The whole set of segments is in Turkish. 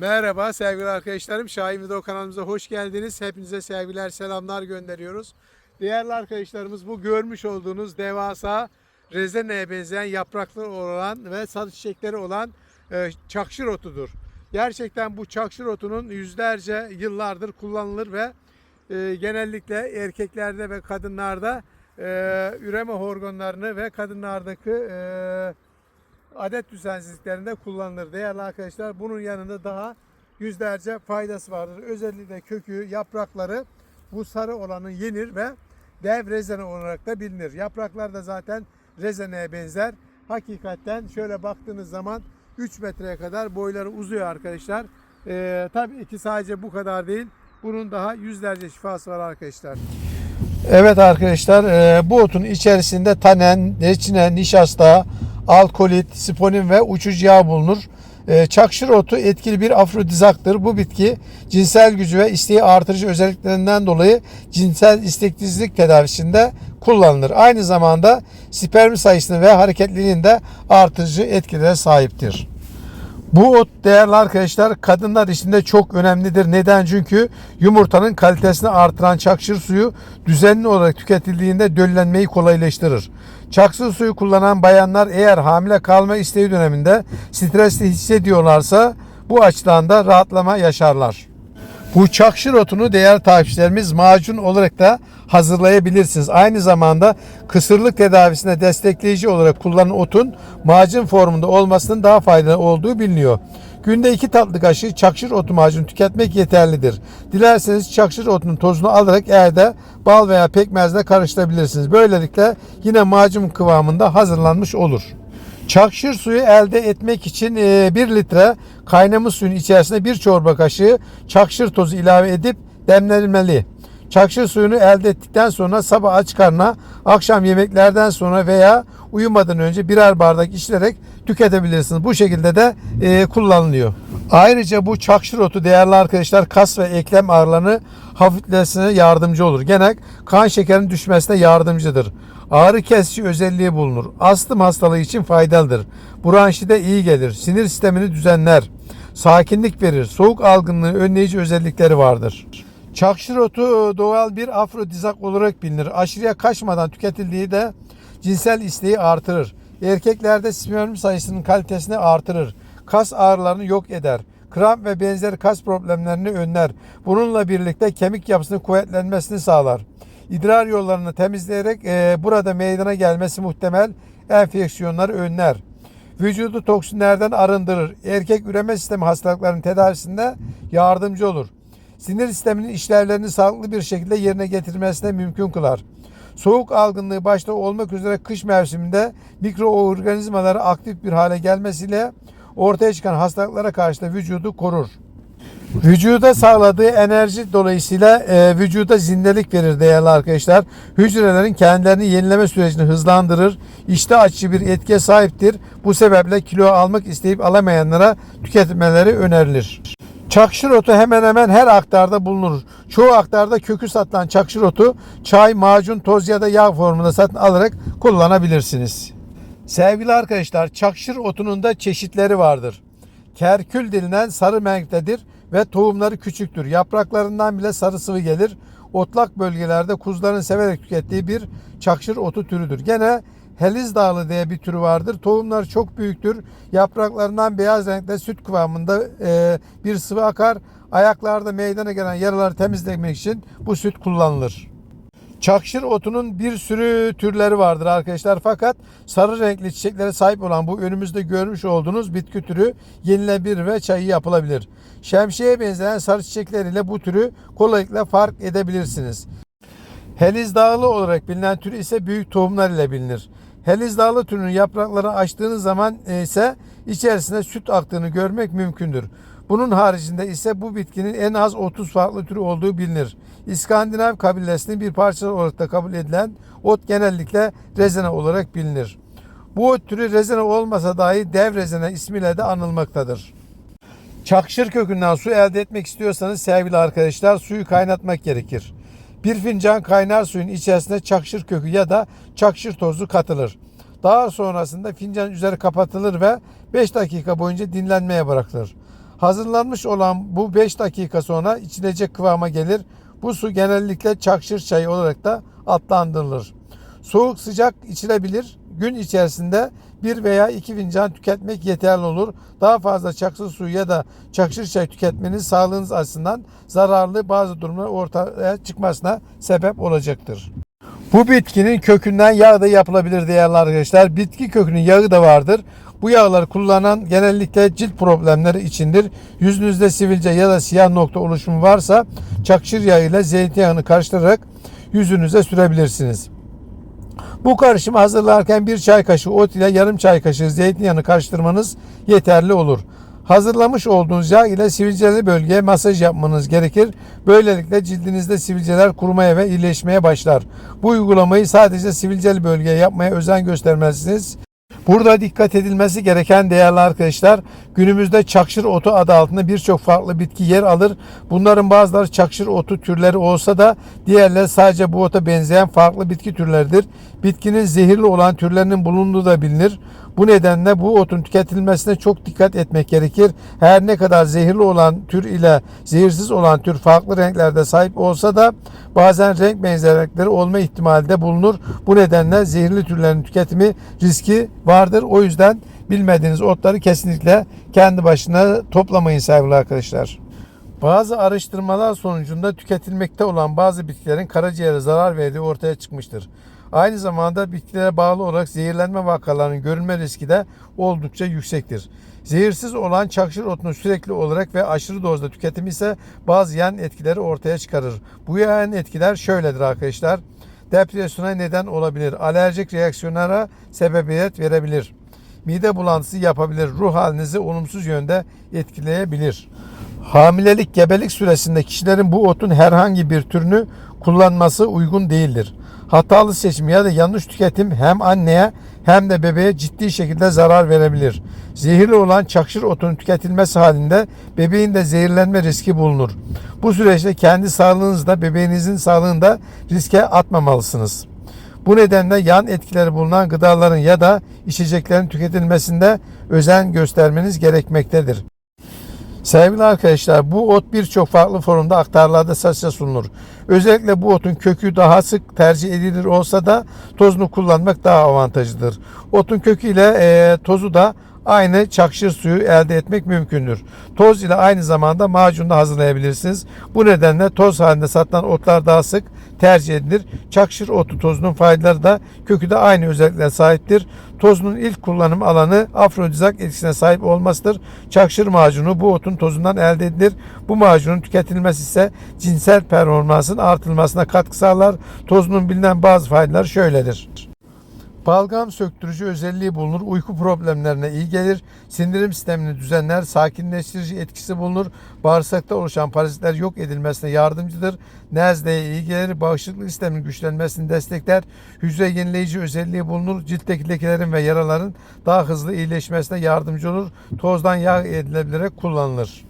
Merhaba sevgili arkadaşlarım. Şahin Video kanalımıza hoş geldiniz. Hepinize sevgiler, selamlar gönderiyoruz. Değerli arkadaşlarımız bu görmüş olduğunuz devasa rezeneye benzeyen yaprakları olan ve sarı çiçekleri olan e, çakşır otudur. Gerçekten bu çakşır otunun yüzlerce yıllardır kullanılır ve e, genellikle erkeklerde ve kadınlarda e, üreme hormonlarını ve kadınlardaki e, adet düzensizliklerinde kullanılır. Değerli arkadaşlar bunun yanında daha yüzlerce faydası vardır. Özellikle kökü, yaprakları bu sarı olanın yenir ve dev rezene olarak da bilinir. Yapraklar da zaten rezeneye benzer. Hakikaten şöyle baktığınız zaman 3 metreye kadar boyları uzuyor arkadaşlar. Ee, tabii ki sadece bu kadar değil. Bunun daha yüzlerce şifası var arkadaşlar. Evet arkadaşlar e, bu otun içerisinde tanen, reçine, nişasta, alkolit, sponin ve uçucu yağ bulunur. E, Çakşır otu etkili bir afrodizaktır. Bu bitki cinsel gücü ve isteği artırıcı özelliklerinden dolayı cinsel isteksizlik tedavisinde kullanılır. Aynı zamanda sperm sayısını ve hareketliliğini de artırıcı etkilere sahiptir. Bu ot değerli arkadaşlar kadınlar için de çok önemlidir. Neden? Çünkü yumurtanın kalitesini artıran çakşır suyu düzenli olarak tüketildiğinde döllenmeyi kolaylaştırır. Çakşır suyu kullanan bayanlar eğer hamile kalma isteği döneminde stresli hissediyorlarsa bu açıdan da rahatlama yaşarlar. Bu çakşır otunu değerli takipçilerimiz macun olarak da hazırlayabilirsiniz. Aynı zamanda kısırlık tedavisine destekleyici olarak kullanılan otun macun formunda olmasının daha faydalı olduğu biliniyor. Günde iki tatlı kaşığı çakşır otu macunu tüketmek yeterlidir. Dilerseniz çakşır otunun tozunu alarak evde bal veya pekmezle karıştırabilirsiniz. Böylelikle yine macun kıvamında hazırlanmış olur. Çakşır suyu elde etmek için 1 litre kaynamış suyun içerisine 1 çorba kaşığı çakşır tozu ilave edip demlenmeli. Çakşır suyunu elde ettikten sonra sabah aç karnına, akşam yemeklerden sonra veya uyumadan önce birer bardak içilerek tüketebilirsiniz. Bu şekilde de e, kullanılıyor. Ayrıca bu çakşır otu değerli arkadaşlar kas ve eklem ağrılarını hafifletmesine yardımcı olur. Gene kan şekerinin düşmesine yardımcıdır. Ağrı kesici özelliği bulunur. Astım hastalığı için faydalıdır. Bronşide iyi gelir. Sinir sistemini düzenler. Sakinlik verir. Soğuk algınlığı önleyici özellikleri vardır. Çakşır otu doğal bir afrodizak olarak bilinir. Aşırıya kaçmadan tüketildiği de cinsel isteği artırır. Erkeklerde sperm sayısının kalitesini artırır. Kas ağrılarını yok eder. Kramp ve benzeri kas problemlerini önler. Bununla birlikte kemik yapısının kuvvetlenmesini sağlar. İdrar yollarını temizleyerek e, burada meydana gelmesi muhtemel enfeksiyonları önler. Vücudu toksinlerden arındırır. Erkek üreme sistemi hastalıklarının tedavisinde yardımcı olur. Sinir sisteminin işlevlerini sağlıklı bir şekilde yerine getirmesine mümkün kılar. Soğuk algınlığı başta olmak üzere kış mevsiminde mikroorganizmaları aktif bir hale gelmesiyle ortaya çıkan hastalıklara karşı da vücudu korur. Vücuda sağladığı enerji dolayısıyla e, vücuda zindelik verir değerli arkadaşlar. Hücrelerin kendilerini yenileme sürecini hızlandırır. İşte açıcı bir etkiye sahiptir. Bu sebeple kilo almak isteyip alamayanlara tüketmeleri önerilir. Çakşır otu hemen hemen her aktarda bulunur. Çoğu aktarda kökü satılan çakşır otu çay, macun, toz ya da yağ formunda satın alarak kullanabilirsiniz. Sevgili arkadaşlar çakşır otunun da çeşitleri vardır. Kerkül denilen sarı renktedir ve tohumları küçüktür. Yapraklarından bile sarı sıvı gelir. Otlak bölgelerde kuzuların severek tükettiği bir çakşır otu türüdür. Gene Heliz Dağlı diye bir türü vardır. Tohumlar çok büyüktür. Yapraklarından beyaz renkte süt kıvamında e, bir sıvı akar. Ayaklarda meydana gelen yaraları temizlemek için bu süt kullanılır. Çakşır otunun bir sürü türleri vardır arkadaşlar. Fakat sarı renkli çiçeklere sahip olan bu önümüzde görmüş olduğunuz bitki türü yenilebilir ve çayı yapılabilir. Şemsiye benzeyen sarı çiçekleriyle bu türü kolaylıkla fark edebilirsiniz. Heliz dağlı olarak bilinen tür ise büyük tohumlar ile bilinir. Heliz dağlı türünün yapraklarını açtığınız zaman ise içerisinde süt aktığını görmek mümkündür. Bunun haricinde ise bu bitkinin en az 30 farklı türü olduğu bilinir. İskandinav kabilesinin bir parçası olarak da kabul edilen ot genellikle rezene olarak bilinir. Bu ot türü rezene olmasa dahi dev rezene ismiyle de anılmaktadır. Çakşır kökünden su elde etmek istiyorsanız sevgili arkadaşlar suyu kaynatmak gerekir. Bir fincan kaynar suyun içerisine çakşır kökü ya da çakşır tozu katılır. Daha sonrasında fincanın üzeri kapatılır ve 5 dakika boyunca dinlenmeye bırakılır. Hazırlanmış olan bu 5 dakika sonra içilecek kıvama gelir. Bu su genellikle çakşır çayı olarak da adlandırılır. Soğuk sıcak içilebilir. Gün içerisinde bir veya iki fincan tüketmek yeterli olur. Daha fazla çakır suyu ya da çakşır çay tüketmeniz sağlığınız açısından zararlı bazı durumlar ortaya çıkmasına sebep olacaktır. Bu bitkinin kökünden yağ da yapılabilir değerli arkadaşlar. Bitki kökünün yağı da vardır. Bu yağları kullanan genellikle cilt problemleri içindir. Yüzünüzde sivilce ya da siyah nokta oluşumu varsa çakşır yağı ile zeytinyağını karıştırarak yüzünüze sürebilirsiniz. Bu karışımı hazırlarken bir çay kaşığı ot ile yarım çay kaşığı zeytinyağını karıştırmanız yeterli olur. Hazırlamış olduğunuz yağ ile sivilceli bölgeye masaj yapmanız gerekir. Böylelikle cildinizde sivilceler kurumaya ve iyileşmeye başlar. Bu uygulamayı sadece sivilceli bölgeye yapmaya özen göstermelisiniz. Burada dikkat edilmesi gereken değerli arkadaşlar günümüzde çakşır otu adı altında birçok farklı bitki yer alır. Bunların bazıları çakşır otu türleri olsa da diğerleri sadece bu ota benzeyen farklı bitki türleridir. Bitkinin zehirli olan türlerinin bulunduğu da bilinir. Bu nedenle bu otun tüketilmesine çok dikkat etmek gerekir. Her ne kadar zehirli olan tür ile zehirsiz olan tür farklı renklerde sahip olsa da bazen renk benzerlikleri olma ihtimali de bulunur. Bu nedenle zehirli türlerin tüketimi riski vardır. O yüzden bilmediğiniz otları kesinlikle kendi başına toplamayın sevgili arkadaşlar. Bazı araştırmalar sonucunda tüketilmekte olan bazı bitkilerin karaciğere zarar verdiği ortaya çıkmıştır. Aynı zamanda bitkilere bağlı olarak zehirlenme vakalarının görülme riski de oldukça yüksektir. Zehirsiz olan çakşır otunun sürekli olarak ve aşırı dozda tüketimi ise bazı yan etkileri ortaya çıkarır. Bu yan etkiler şöyledir arkadaşlar. Depresyona neden olabilir. Alerjik reaksiyonlara sebebiyet verebilir. Mide bulantısı yapabilir. Ruh halinizi olumsuz yönde etkileyebilir. Hamilelik, gebelik süresinde kişilerin bu otun herhangi bir türünü kullanması uygun değildir. Hatalı seçim ya da yanlış tüketim hem anneye hem de bebeğe ciddi şekilde zarar verebilir. Zehirli olan çakşır otunun tüketilmesi halinde bebeğin de zehirlenme riski bulunur. Bu süreçte kendi sağlığınızda bebeğinizin sağlığında riske atmamalısınız. Bu nedenle yan etkileri bulunan gıdaların ya da içeceklerin tüketilmesinde özen göstermeniz gerekmektedir. Sevgili arkadaşlar bu ot birçok farklı formda aktarlarda satışa sunulur. Özellikle bu otun kökü daha sık tercih edilir olsa da tozunu kullanmak daha avantajlıdır. Otun kökü ile e, tozu da aynı çakşır suyu elde etmek mümkündür. Toz ile aynı zamanda macun da hazırlayabilirsiniz. Bu nedenle toz halinde satılan otlar daha sık tercih edilir. Çakşır otu tozunun faydaları da kökü de aynı özelliklere sahiptir. Tozunun ilk kullanım alanı afrodizak etkisine sahip olmasıdır. Çakşır macunu bu otun tozundan elde edilir. Bu macunun tüketilmesi ise cinsel performansın artılmasına katkı sağlar. Tozunun bilinen bazı faydaları şöyledir. Balgam söktürücü özelliği bulunur. Uyku problemlerine iyi gelir. Sindirim sistemini düzenler. Sakinleştirici etkisi bulunur. Bağırsakta oluşan parazitler yok edilmesine yardımcıdır. Nezleye iyi gelir. Bağışıklık sisteminin güçlenmesini destekler. Hücre yenileyici özelliği bulunur. Ciltteki lekelerin ve yaraların daha hızlı iyileşmesine yardımcı olur. Tozdan yağ edilebilerek kullanılır.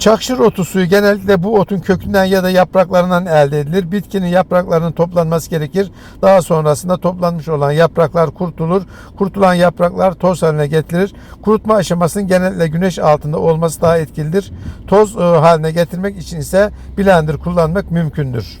Çakşır otu suyu genellikle bu otun kökünden ya da yapraklarından elde edilir. Bitkinin yapraklarının toplanması gerekir. Daha sonrasında toplanmış olan yapraklar kurtulur. Kurtulan yapraklar toz haline getirilir. Kurutma aşamasının genellikle güneş altında olması daha etkilidir. Toz e, haline getirmek için ise blender kullanmak mümkündür.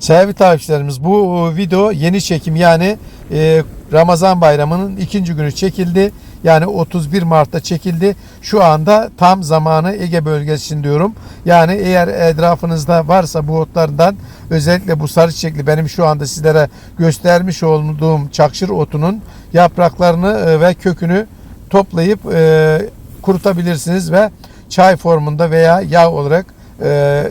Sevgili takipçilerimiz bu e, video yeni çekim yani e, Ramazan bayramının ikinci günü çekildi. Yani 31 Mart'ta çekildi. Şu anda tam zamanı Ege bölgesi diyorum. Yani eğer etrafınızda varsa bu otlardan özellikle bu sarı çiçekli benim şu anda sizlere göstermiş olduğum çakşır otunun yapraklarını e, ve kökünü toplayıp e, kurutabilirsiniz ve çay formunda veya yağ olarak e,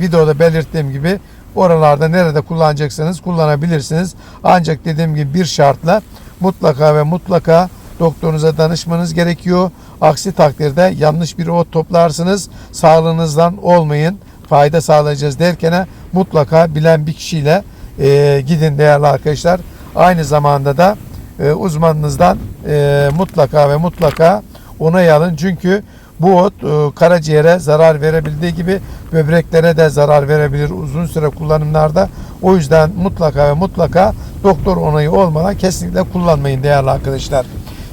videoda belirttiğim gibi oralarda nerede kullanacaksanız kullanabilirsiniz. Ancak dediğim gibi bir şartla mutlaka ve mutlaka doktorunuza danışmanız gerekiyor. Aksi takdirde yanlış bir ot toplarsınız. Sağlığınızdan olmayın. Fayda sağlayacağız derken mutlaka bilen bir kişiyle e, gidin değerli arkadaşlar. Aynı zamanda da e, uzmanınızdan e, mutlaka ve mutlaka onay alın. Çünkü bu ot e, karaciğere zarar verebildiği gibi böbreklere de zarar verebilir uzun süre kullanımlarda. O yüzden mutlaka ve mutlaka doktor onayı olmadan kesinlikle kullanmayın değerli arkadaşlar.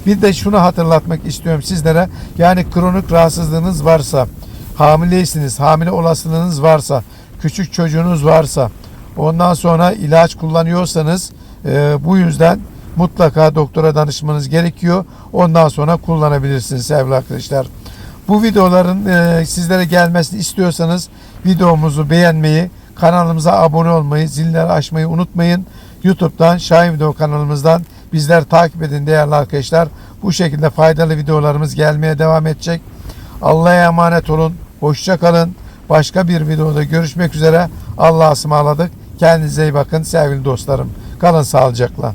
Bir de şunu hatırlatmak istiyorum sizlere. Yani kronik rahatsızlığınız varsa, hamileysiniz, hamile olasılığınız varsa, küçük çocuğunuz varsa, ondan sonra ilaç kullanıyorsanız e, bu yüzden mutlaka doktora danışmanız gerekiyor. Ondan sonra kullanabilirsiniz sevgili arkadaşlar. Bu videoların e, sizlere gelmesini istiyorsanız videomuzu beğenmeyi, kanalımıza abone olmayı, zilleri açmayı unutmayın. YouTube'dan Şahin Video kanalımızdan bizler takip edin değerli arkadaşlar. Bu şekilde faydalı videolarımız gelmeye devam edecek. Allah'a emanet olun. Hoşça kalın. Başka bir videoda görüşmek üzere. Allah'a ısmarladık. Kendinize iyi bakın sevgili dostlarım. Kalın sağlıcakla.